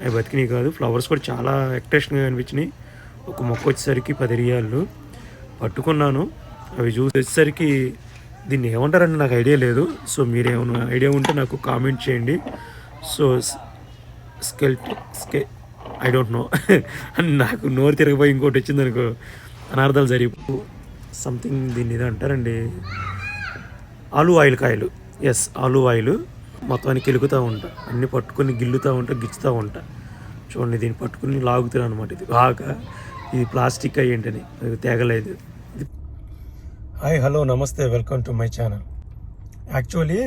అవి బతికినాయి కాదు. ఫ్లవర్స్ కూడా చాలా అట్రాక్షన్గా అనిపించినాయి ఒక మొక్క వచ్చేసరికి పది రియాళ్ళు పట్టుకున్నాను. అవి చూసేసరికి దీన్ని ఏమంటారంటే నాకు ఐడియా లేదు. సో మీరు ఏమైనా ఐడియా ఉంటే నాకు కామెంట్ చేయండి. సో స్కెల్ స్కె ఐ డోంట్ నో. నాకు నోరు తిరగపోయి ఇంకోటి వచ్చింది అనుకో అనార్థాలు జరిగి సంథింగ్ దీన్ని ఇది అంటారండి. ఆలు ఆయిల్ కాయలు. ఎస్ ఆలు ఆయిల్. మొత్తానికి కెలుకుతూ ఉంటా. అన్ని పట్టుకొని గిల్లుతూ ఉంటా గిచ్చుతూ ఉంటా. చూడండి దీన్ని పట్టుకుని లాగుతున్నాను అనమాట ఇది. బాగా ఇది ప్లాస్టిక్ అయ్యేంటని అది తేగలేదు. Hi hello namaste welcome to my channel. Actually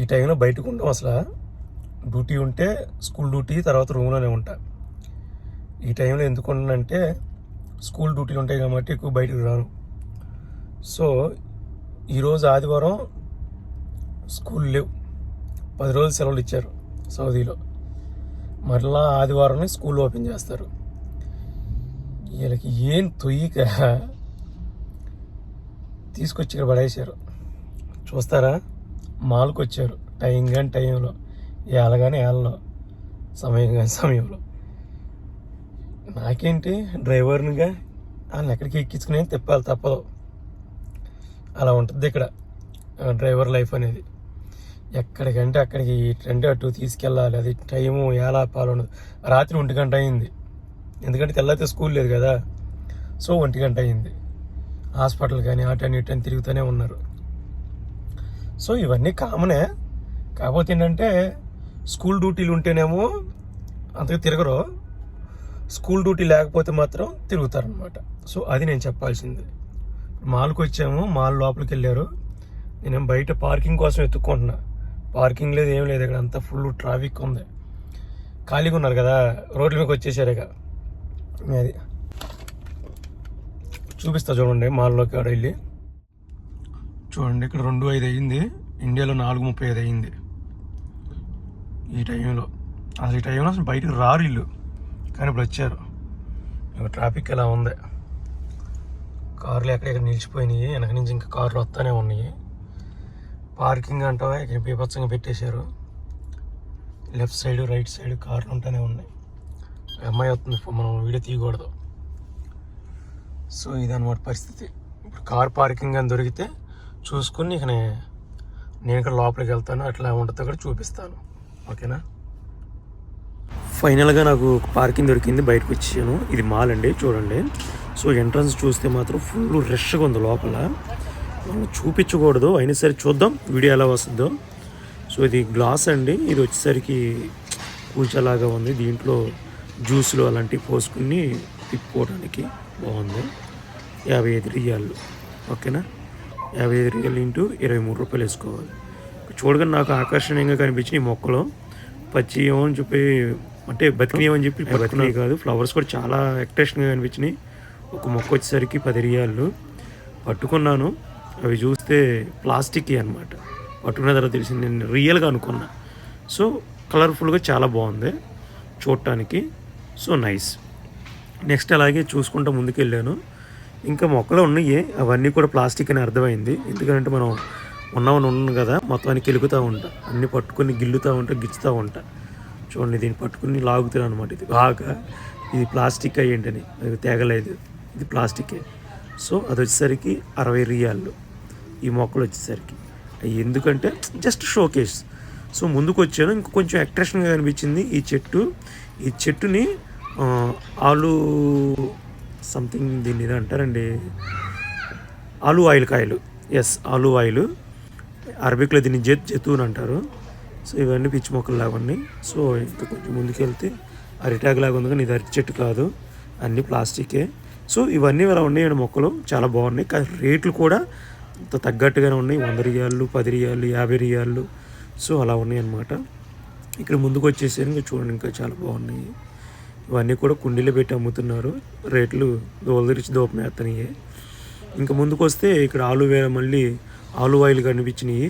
ఈ టైంలో బయటకు ఉంటాం అసలు. డ్యూటీ ఉంటే స్కూల్ డ్యూటీ తర్వాత రూమ్లోనే ఉంటా. ఈ టైంలో ఎందుకు ఉన్నానంటే స్కూల్ డ్యూటీలు ఉంటాయి కాబట్టి ఎక్కువ బయటకు రాను. సో ఈరోజు ఆదివారం స్కూల్ లేవు. పది రోజులు సెలవులు ఇచ్చారు సౌదీలో. మరలా ఆదివారం స్కూల్ ఓపెన్ చేస్తారు. వీళ్ళకి ఏం తొయ్యిక తీసుకొచ్చి ఇక్కడ పడేసారు చూస్తారా? మాల్కి వచ్చారు టైం కానీ టైంలో. ఏలగానే ఏళ్ళలో సమయం కానీ సమయంలో. నాకేంటి? డ్రైవర్నిగా వాళ్ళని ఎక్కడికి ఎక్కించుకుని తిప్పాలి తప్పదు. అలా ఉంటుంది ఇక్కడ డ్రైవర్ లైఫ్ అనేది. ఎక్కడికంటే అక్కడికి ట్రెండ్ అటు తీసుకెళ్ళాలి. అది టైము ఎలా పాలనదు రాత్రి ఒంటి గంట అయింది. ఎందుకంటే తెల్లైతే స్కూల్ లేదు కదా. సో ఒంటి గంట అయింది. హాస్పిటల్ కానీ అటు అని ఇటు అని తిరుగుతూనే ఉన్నారు. సో ఇవన్నీ కామనే. కాకపోతే ఏంటంటే స్కూల్ డ్యూటీలు ఉంటేనేమో అంతగా తిరగరు. స్కూల్ డ్యూటీ లేకపోతే మాత్రం తిరుగుతారనమాట సో అది నేను చెప్పాల్సింది. మాల్కి వచ్చాము మాల్ లోపలికి వెళ్ళారు నేను బయట పార్కింగ్ కోసం ఎత్తుక్కుంటున్నా పార్కింగ్ లేదు ఏం లేదు ఇక్కడ అంతా ఫుల్ ట్రాఫిక్ ఉంది. ఖాళీగా ఉన్నారు కదా రోడ్ల మీకు వచ్చేసారు ఇక. అది. చూపిస్తా చూడండి మాల్లోకి ఆడ వెళ్ళి. చూడండి ఇక్కడ రెండు ఐదు అయ్యింది ఇండియాలో నాలుగు ముప్పై ఐదు అయ్యింది ఈ టైంలో. అసలు ఈ టైంలో అసలు బయటకు రారు ఇల్లు కానీ ఇప్పుడు వచ్చారు. ట్రాఫిక్ ఎలా ఉంది? కార్లు ఎక్కడెక్కడ నిలిచిపోయినాయి వెనక నుంచి ఇంకా కార్లు వస్తూనే ఉన్నాయి. పార్కింగ్ అంటావా? ఇక్కడ బీభత్సంగా పెట్టేశారు. లెఫ్ట్ సైడ్ రైట్ సైడ్ కార్లు ఉంటూనే ఉన్నాయి. అమ్మాయి వస్తుంది మనం వీడియో తీయకూడదు. సో ఇదన్నమాట పరిస్థితి. ఇప్పుడు కార్ పార్కింగ్ అని దొరికితే చూసుకుని ఇక నేను ఇక్కడ లోపలికి వెళ్తాను అట్లా ఉంటుందో కూడా చూపిస్తాను. ఓకేనా? ఫైనల్గా నాకు పార్కింగ్ దొరికింది బయటకు వచ్చాను. ఇది మాల్ అండి చూడండి. సో ఎంట్రన్స్ చూస్తే మాత్రం ఫుల్ రష్గా ఉంది లోపల. మనం చూపించకూడదు. అయినా సరే చూద్దాం. వీడియో ఎలా వస్తుందో. సో ఇది గ్లాస్ అండి. ఇది వచ్చేసరికి కూల్చలాగా ఉంది. దీంట్లో జ్యూస్లు అలాంటివి పోసుకుని తిప్పుకోవడానికి బాగుంది. యాభై ఐదు రియాలు. ఓకేనా? యాభై ఐదు రియాలు ఇంటూ ఇరవై మూడు రూపాయలు వేసుకోవాలి. చూడగానే నాకు ఆకర్షణీయంగా కనిపించిన ఈ మొక్కలు. పచ్చి ఏమో అని చెప్పి అంటే బతికినాయమని చెప్పి బతికినాయి కాదు ఫ్లవర్స్ కూడా చాలా అట్రాక్షన్గా కనిపించినాయి. ఒక మొక్క వచ్చేసరికి పది రియాలు. పట్టుకున్నాను. అవి చూస్తే ప్లాస్టిక్ అనమాట పట్టుకున్న తర్వాత తెలిసింది నేను రియల్గా అనుకున్నా. సో కలర్ఫుల్గా చాలా బాగుంది. చూడటానికి సో నైస్ నెక్స్ట్ అలాగే చూసుకుంటూ ముందుకెళ్ళాను. ఇంకా మొక్కలు ఉన్నాయి. అవన్నీ కూడా ప్లాస్టిక్ అని అర్థమైంది. ఎందుకంటే మనం ఉన్నామని ఉన్నాను కదా మొత్తానికి కెలుకుతూ ఉంటా. అన్నీ పట్టుకొని గిల్లుతూ ఉంటా గిచ్చుతూ ఉంటా. చూడండి దీన్ని పట్టుకుని లాగుతున్నాను అనమాట ఇది. బాగా ఇది ప్లాస్టిక్ అయ్యేంటని అది తేగలేదు. ఇది ప్లాస్టికే. సో అది వచ్చేసరికి అరవై రియాళ్ళు. ఈ మొక్కలు వచ్చేసరికి. ఎందుకంటే జస్ట్ షోకేస్ సో ముందుకు వచ్చాను ఇంక కొంచెం అట్రాక్షన్గా అనిపించింది ఈ చెట్టు. ఈ చెట్టుని ఆలు సంథింగ్ దీన్ని ఇది అంటారండి. ఆలు ఆయిల్ కాయలు. ఎస్ ఆలు ఆయిల్ అరబిక్లో దీన్ని జెత్ జెతూన్ అంటారు. సో ఇవన్నీ పిచ్చి మొక్కలు లాగా సో ఇంకా కొంచెం ముందుకెళ్తే అరిటాక్ లాగా ఉంది కానీ ఇది అరటి చెట్టు కాదు. అన్నీ ప్లాస్టికే. సో ఇవన్నీ ఇలా ఉన్నాయండి మొక్కలు. చాలా బాగున్నాయి. కానీ రేట్లు కూడా అంత తగ్గట్టుగానే ఉన్నాయి. వంద రియాళ్ళు పది రియాళ్ళు యాభై రియాళ్ళు సో అలా ఉన్నాయి అన్నమాట. ఇక్కడ ముందుకు వచ్చేసరికి ఇంకా చూడండి ఇంకా చాలా బాగున్నాయి. ఇవన్నీ కూడా కుండీలో పెట్టి అమ్ముతున్నారు. రేట్లు దోలదరిచి దోపమేత్తనియే ఇంకా ముందుకు వస్తే ఇక్కడ ఆలువేర మళ్ళీ ఆలు ఆయిల్ కనిపించినాయి.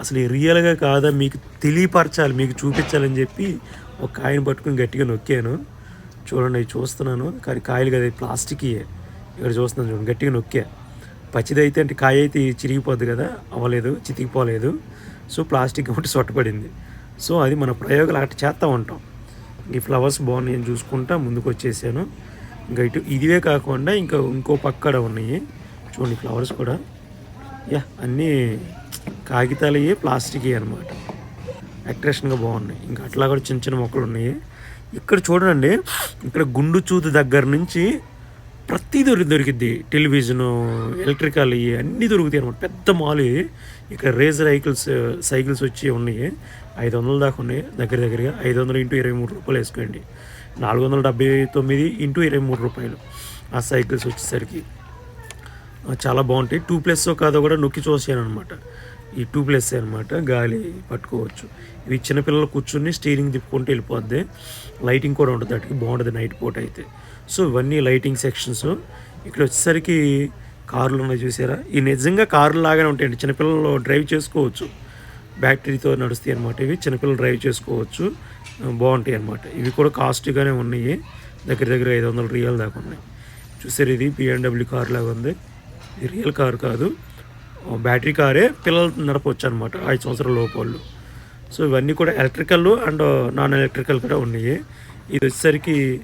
అసలు ఈ రియల్గా కాదా మీకు తెలియపరచాలి మీకు చూపించాలని చెప్పి ఒక కాయను పట్టుకుని గట్టిగా నొక్కాను. చూడండి అవి చూస్తున్నాను. కానీ కాయలు కదా ప్లాస్టిక్ ఇక్కడ చూస్తున్నాను చూడండి గట్టిగా నొక్కా. పచ్చిదైతే అంటే కాయ అయితే చిరిగిపోద్ది కదా అవ్వలేదు చితికిపోలేదు. సో ప్లాస్టిక్ ఒకటి సొట్టపడింది. సో అది మన ప్రయోగాలు అట్లా చేస్తూ ఉంటాం. ఈ ఫ్లవర్స్ బాగున్నాయి అని చూసుకుంటా ముందుకు వచ్చేసాను ఇంకా ఇటు ఇదివే కాకుండా ఇంకా ఇంకో పక్కడ ఉన్నాయి. చూడండి ఫ్లవర్స్ కూడా. యా అన్నీ కాగితాలయ్యి ప్లాస్టిక్ అనమాట అట్రాక్షన్గా బాగున్నాయి. ఇంకా అట్లా కూడా చిన్న చిన్న మొక్కలు ఉన్నాయి. ఇక్కడ చూడండి ఇక్కడ గుండు చూతు దగ్గర నుంచి ప్రతి దొరికి దొరికిద్ది. టెలివిజను ఎలక్ట్రికల్ ఇవి అన్నీ దొరుకుతాయి అనమాట పెద్ద మాల్ ఇక్కడ రేజర్ సైకిల్స్ సైకిల్స్ వచ్చి ఉన్నాయి. ఐదు వందల దాకా ఉన్నాయి. దగ్గర దగ్గరగా ఐదు వందలు ఇంటూ ఇరవై మూడు రూపాయలు వేసుకోండి. నాలుగు వందల డెబ్బై తొమ్మిది ఇంటూ ఇరవై మూడు రూపాయలు ఆ సైకిల్స్ వచ్చేసరికి. చాలా బాగుంటాయి. టూ ప్లస్ కాదో కూడా నొక్కి చూసాను అనమాట ఈ టూ ప్లస్ అనమాట గాలి పట్టుకోవచ్చు. ఇవి చిన్నపిల్లలు కూర్చుని స్టీరింగ్ తిప్పుకుంటూ వెళ్ళిపోద్ది. లైటింగ్ కూడా ఉంటుంది అటుకి బాగుంటుంది నైట్ పూట అయితే. సో ఇవన్నీ లైటింగ్ సెక్షన్స్ ఇక్కడ వచ్చేసరికి కార్లు ఉన్నాయి చూసారా? ఈ నిజంగా కార్లు లాగానే ఉంటాయండి. చిన్నపిల్లలు డ్రైవ్ చేసుకోవచ్చు. బ్యాటరీతో నడుస్తాయి అనమాట ఇవి. చిన్నపిల్లలు డ్రైవ్ చేసుకోవచ్చు. బాగుంటాయి అనమాట ఇవి కూడా కాస్ట్గానే ఉన్నాయి. దగ్గర దగ్గర ఐదు వందల రియల్ దాకా ఉన్నాయి. చూసారు ఇది? బిఎండబ్ల్యూ కార్ లాగా ఉంది. ఇది రియల్ కార్ కాదు. బ్యాటరీ కారే పిల్లలు నడపవచ్చు అనమాట ఐదు సంవత్సరాల లోపు వాళ్ళు. సో ఇవన్నీ కూడా ఎలక్ట్రికల్ అండ్ నాన్ ఎలక్ట్రికల్ కూడా ఉన్నాయి. ఇది వచ్చేసరికి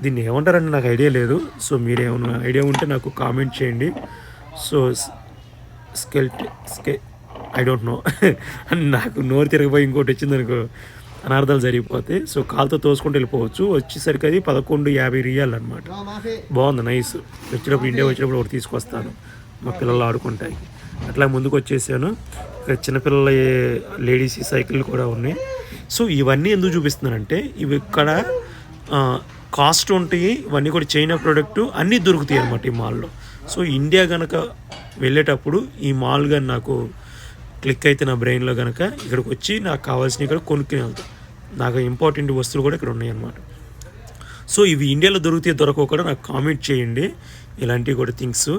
దీన్ని ఏమంటారని నాకు ఐడియా లేదు. సో మీరేమన్నా ఐడియా ఉంటే నాకు కామెంట్ చేయండి. సో స్కెల్ట్ స్కె ఐ డోంట్ నో. నాకు నోరు తిరగపోయి ఇంకోటి వచ్చింది అనుకో అనార్థాలు జరిగిపోతాయి సో కాలుతో తోసుకుంటూ వెళ్ళిపోవచ్చు. వచ్చేసరికి అది పదకొండు యాభై రియాలు అనమాట బాగుంది నైస్. వచ్చినప్పుడు ఇండియా వచ్చినప్పుడు ఒకటి తీసుకొస్తాను. మా పిల్లలు ఆడుకుంటాయి. అట్లా ముందుకు వచ్చేసాను ఇక్కడ చిన్నపిల్లల లేడీస్ సైకిల్ కూడా ఉన్నాయి. సో ఇవన్నీ ఎందుకు చూపిస్తున్నానంటే ఇవి ఇక్కడ కాస్ట్ ఉంటాయి ఇవన్నీ కూడా చైనా ప్రోడక్ట్ అన్నీ దొరుకుతాయి అనమాట ఈ మాల్లో. సో ఇండియా కనుక వెళ్ళేటప్పుడు ఈ మాల్ కానీ నాకు క్లిక్ అయితే నా బ్రెయిన్లో కనుక ఇక్కడికి వచ్చి నాకు కావాల్సినవి ఇక్కడ కొనుక్కుని వెళ్తాను నాకు ఇంపార్టెంట్ వస్తువులు కూడా ఇక్కడ ఉన్నాయి అన్నమాట సో ఇవి ఇండియాలో దొరికితే దొరకవు కూడా నాకు కామెంట్ చేయండి. ఇలాంటివి కూడా థింగ్స్.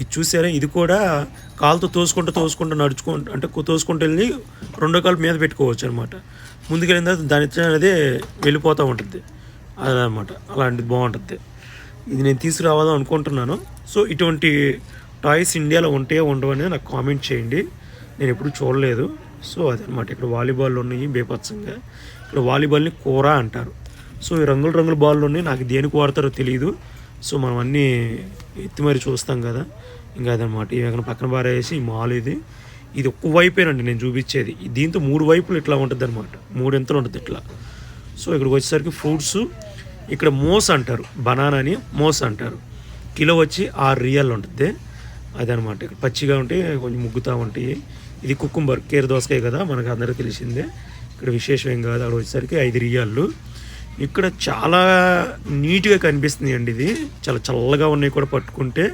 ఇది చూసారా? ఇది కూడా కాలుతో తోసుకుంటూ తోసుకుంటూ నడుచుకుంటూ అంటే తోసుకుంటూ వెళ్ళి రెండో కాలు మీద పెట్టుకోవచ్చు అనమాట ముందుకెళ్ళిన తర్వాత దాని అనేది వెళ్ళిపోతూ ఉంటుంది. అదనమాట అలాంటిది బాగుంటుంది. ఇది నేను తీసుకురావాలని అనుకుంటున్నాను. సో ఇటువంటి టాయ్స్ ఇండియాలో ఉంటే ఉండవు అనేది నాకు కామెంట్ చేయండి. నేను ఎప్పుడు చూడలేదు. సో అదనమాట ఇక్కడ వాలీబాల్ ఉన్నాయి బేపత్సంగా. ఇక్కడ వాలీబాల్ని కూర అంటారు. సో ఈ రంగుల రంగుల బాల్ నాకు దేనికి వాడతారో తెలియదు సో మనం అన్నీ ఎత్తి మరి చూస్తాం కదా. ఇంకా అదనమాట. ఈ వేగన పక్కన బారేసి ఈ మాల్ ఇది. ఇది ఒక్క వైపేనండి నేను చూపించేది. దీంతో మూడు వైపులు ఇట్లా ఉంటుంది అనమాట మూడు ఎంతలు ఉంటుంది ఇట్లా. సో ఇక్కడికి వచ్చేసరికి ఫ్రూట్స్. ఇక్కడ మోస్ అంటారు. బనానా అని మోస్ అంటారు. కిలో వచ్చి ఆరు రియల్ ఉంటుంది. అదనమాట. ఇక్కడ పచ్చిగా ఉంటే కొంచెం ముగ్గుతూ ఉంటాయి. ఇది కుకుంబర్ కేర్ దోసకాయ కదా మనకు అందరికీ తెలిసిందే. ఇక్కడ విశేషం ఏం కాదు. అక్కడ వచ్చేసరికి ఐదు రియాళ్ళు ఇక్కడ చాలా నీట్గా కనిపిస్తుంది అండి ఇది. చాలా చల్లగా ఉన్నాయి కూడా పట్టుకుంటే.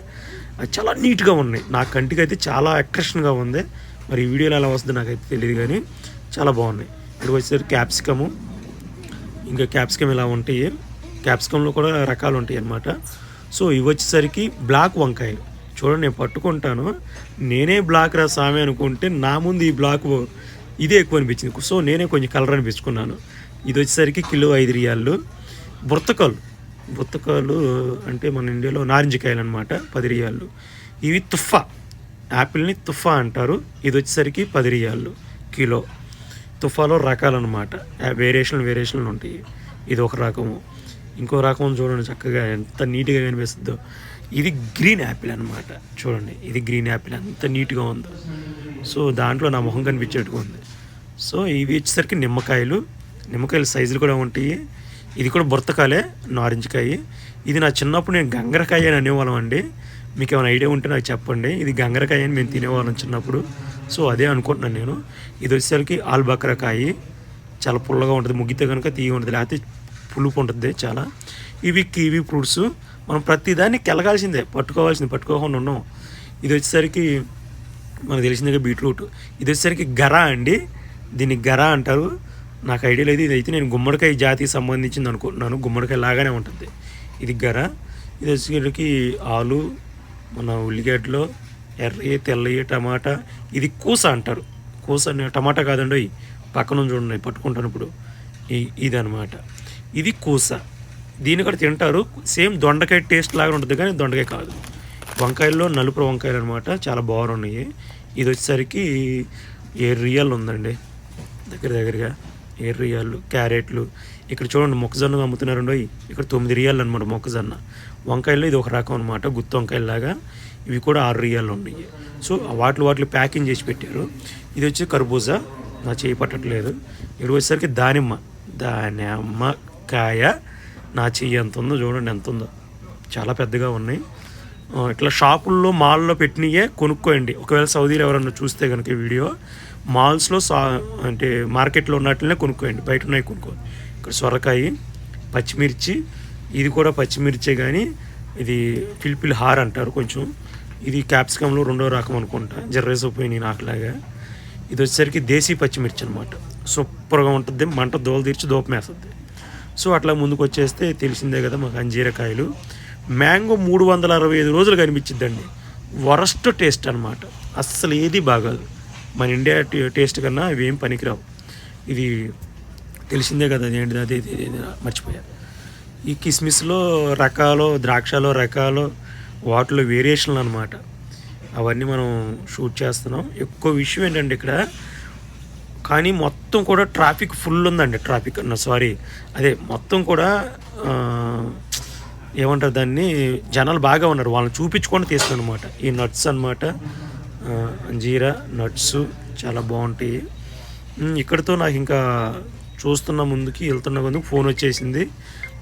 అది చాలా నీట్గా ఉన్నాయి. నా కంటికి అయితే చాలా అట్రాక్షన్గా ఉంది. మరి ఈ వీడియోలో ఎలా వస్తుందో నాకైతే తెలియదు కానీ చాలా బాగున్నాయి. ఇక్కడ వచ్చేసరికి క్యాప్సికము. ఇంకా క్యాప్సికమ్ ఇలా ఉంటాయి. క్యాప్సికంలో కూడా రకాలు ఉంటాయి అన్నమాట. సో ఇవి వచ్చేసరికి బ్లాక్ వంకాయలు. చూడండి నేను పట్టుకుంటాను. నేనే బ్లాక్ రా సామి అనుకుంటే నా ముందు ఈ బ్లాక్ ఇదే ఎక్కువ అనిపించింది. సో నేనే కొంచెం కలర్ అనిపించుకున్నాను. ఇది వచ్చేసరికి కిలో ఐదు రియాళ్ళు బుర్తకాలు. బుర్తకాలు అంటే మన ఇండియాలో నారింజకాయలు అనమాట పది రియాళ్ళు ఇవి తుఫా. యాపిల్ని తుఫా అంటారు. ఇది వచ్చేసరికి పది రియాళ్ళు కిలో. తుఫాలో రకాలన్నమాట. వేరియేషన్లు వేరియేషన్లు ఉంటాయి. ఇది ఒక రకము. ఇంకో రకం చూడండి చక్కగా ఎంత నీట్గా కనిపిస్తుందో. ఇది గ్రీన్ యాపిల్ అనమాట చూడండి ఇది గ్రీన్ యాపిల్. ఎంత నీట్గా ఉందో. సో దాంట్లో నా మొహం కనిపించేట్టుగా ఉంది. సో ఇవి వచ్చేసరికి నిమ్మకాయలు. నిమ్మకాయల సైజులు కూడా ఉంటాయి. ఇది కూడా బుర్తకాయలే నారింజకాయ. ఇది నా చిన్నప్పుడు నేను గంగరకాయ అని అనేవాళ్ళం అండి. మీకు ఏమైనా ఐడియా ఉంటే నాకు చెప్పండి. ఇది గంగరకాయ అని మేము తినేవాళ్ళం చిన్నప్పుడు. సో అదే అనుకుంటున్నాను నేను. ఇది వచ్చేసరికి ఆల్బక్రకాయ. చాలా పుల్లగా ఉంటుంది. ముగ్గితే కనుక తీయ ఉంటుంది. లేకపోతే పులుపు ఉంటుంది చాలా. ఇవి కివి ఫ్రూట్స్. మనం ప్రతిదాన్ని కెలగాల్సిందే. పట్టుకోవాల్సింది. పట్టుకోకుండా ఉన్నాం. ఇది వచ్చేసరికి మనకు తెలిసిందిగా బీట్రూట్. ఇది వచ్చేసరికి గరా అండి. దీన్ని గరా అంటారు. నాకు ఐడియా లేదు ఇది అయితే నేను గుమ్మడికాయ జాతికి సంబంధించింది అనుకుంటున్నాను. గుమ్మడికాయ లాగానే ఉంటుంది. ఇది గర ఇది వచ్చేసరికి ఆలు మన ఉల్లిగడ్డలో ఎర్రయి తెల్లయి టమాటా ఇది కూస అంటారు. కూస టమాటా కాదండి అవి పక్కన చూడండి పట్టుకుంటాను ఇప్పుడు. ఇది అనమాట ఇది కూస. దీన్ని కూడా తింటారు. సేమ్ దొండకాయ టేస్ట్ లాగా ఉంటుంది కానీ దొండకాయ కాదు. వంకాయల్లో నలుపు వంకాయలు అనమాట చాలా బాగున్నాయి. ఇది వచ్చేసరికి ఏ రియల్ ఉందండి? దగ్గర దగ్గరగా. ఏ రియాలు క్యారెట్లు. ఇక్కడ చూడండి మొక్కజొన్న అమ్ముతున్నారండో ఇక్కడ తొమ్మిది రియాలు అనమాట మొక్కజొన్న. వంకాయల్లో ఇది ఒక రకం అనమాట గుత్తి వంకాయలాగా ఇవి కూడా ఆరు రియాలు ఉన్నాయి. సో వాటిలో వాటిలో ప్యాకింగ్ చేసి పెట్టారు. ఇది వచ్చి కర్బూజా. నా చేయి పట్టట్లేదు. ఇక్కడ వచ్చేసరికి దానిమ్మ. దానిమ్మకాయ. నా చెయ్యి ఎంత ఉందో చూడండి ఎంత ఉందో. చాలా పెద్దగా ఉన్నాయి. ఇట్లా షాపుల్లో మాల్లో పెట్టినయే కొనుక్కోండి. ఒకవేళ సౌదీలో ఎవరన్నా చూస్తే కనుక వీడియో. మాల్స్లో సా అంటే మార్కెట్లో ఉన్నట్లనే కొనుక్కోండి. బయట ఉన్నాయి కొనుక్కో ఇక్కడ సొరకాయ పచ్చిమిర్చి ఇది కూడా పచ్చిమిర్చే కానీ ఇది పిల్పిల్ హార్ అంటారు కొంచెం. ఇది క్యాప్సికంలో రెండో రకం అనుకుంటా. జర్రేసిపోయినాయి నాకులాగా. ఇది వచ్చేసరికి దేశీ పచ్చిమిర్చి అనమాట సూపర్గా ఉంటుంది. మంట దోల తీర్చి దూపమేస్తుంది సో అట్లా ముందుకు వచ్చేస్తే తెలిసిందే కదా మాకు అంజీరకాయలు మ్యాంగో మూడు వందల అరవై ఐదు రోజులు కనిపించిద్దండి వరస్ట్ టేస్ట్ అనమాట అస్సలు ఏది బాగోదు. మన ఇండియా టేస్ట్ కన్నా ఇవి ఏం పనికిరావు. ఇది తెలిసిందే కదా అదేంటిది అదే ఇది- మర్చిపోయా. ఈ కిస్మిస్లో రకాలు ద్రాక్షలో రకాలు వాటిలో వేరియేషన్లు అనమాట అవన్నీ మనం షూట్ చేస్తున్నాం. ఎక్కువ విషయం ఏంటంటే ఇక్కడ కానీ మొత్తం కూడా ట్రాఫిక్ ఫుల్ ఉందండి ట్రాఫిక్. అన్న సారీ. అదే మొత్తం కూడా ఏమంటారు దాన్ని జనాలు బాగా ఉన్నారు. వాళ్ళని చూపించుకొని తీస్తాను అనమాట ఈ నట్స్ అనమాట జీరా నట్స్ చాలా బాగుంటాయి. ఇక్కడితో నాకు ఇంకా చూస్తున్న ముందుకి వెళ్తున్న ముందుకు ఫోన్ వచ్చేసింది.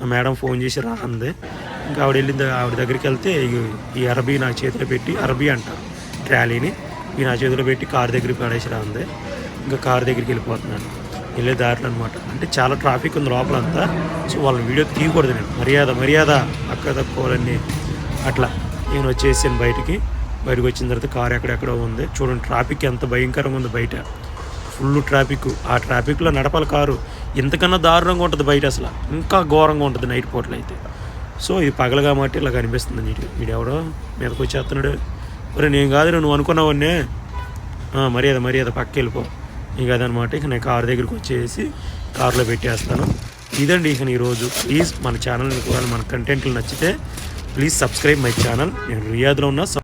మా మేడం ఫోన్ చేసి రా అంది ఇంకా ఆవిడ వెళ్ళింది ఆవిడ దగ్గరికి వెళ్తే ఈ- అరబీ నా చేతిలో పెట్టి అరబీ అంటారు ట్రాలీని. ఈ నా చేతిలో పెట్టి కార్ దగ్గరికి పడేసి రా అంది ఇంకా కార్ దగ్గరికి వెళ్ళిపోతున్నాను. వెళ్ళే దారిలో అనమాట అంటే చాలా ట్రాఫిక్ ఉంది లోపలంతా. సో వాళ్ళని వీడియో తీయకూడదు నేను. మర్యాద మర్యాద అక్క తక్కువలన్నీ అట్లా. నేను వచ్చేసాను బయటికి. బయటకు వచ్చిన తర్వాత కార్ ఎక్కడెక్కడో ఉంది. చూడండి ట్రాఫిక్ ఎంత భయంకరంగా ఉంది బయట. Full traffic. ఆ ట్రాఫిక్లో నడపాలి కారు. ఇంతకన్నా దారుణంగా ఉంటుంది బయట అసలు. ఇంకా ఘోరంగా ఉంటుంది నైట్ పూటలు అయితే. సో ఇది పగలు కాబట్టి ఇలా కనిపిస్తుంది నీటి. వీడు ఎవడో మీదకి వచ్చేస్తున్నాడు. మరి నేను కాదు నువ్వు అనుకున్నావన్నే. మర్యాద మర్యాద పక్క వెళ్ళిపో. ఇక అదనమాట ఇక నేను కారు దగ్గరికి వచ్చేసి కార్లో పెట్టేస్తాను. ఇదండి ఇక ఈరోజు. ప్లీజ్ మన ఛానల్ని కూడా మన కంటెంట్లు నచ్చితే ప్లీజ్ సబ్స్క్రైబ్ మై ఛానల్. నేను రియాద్లో ఉన్న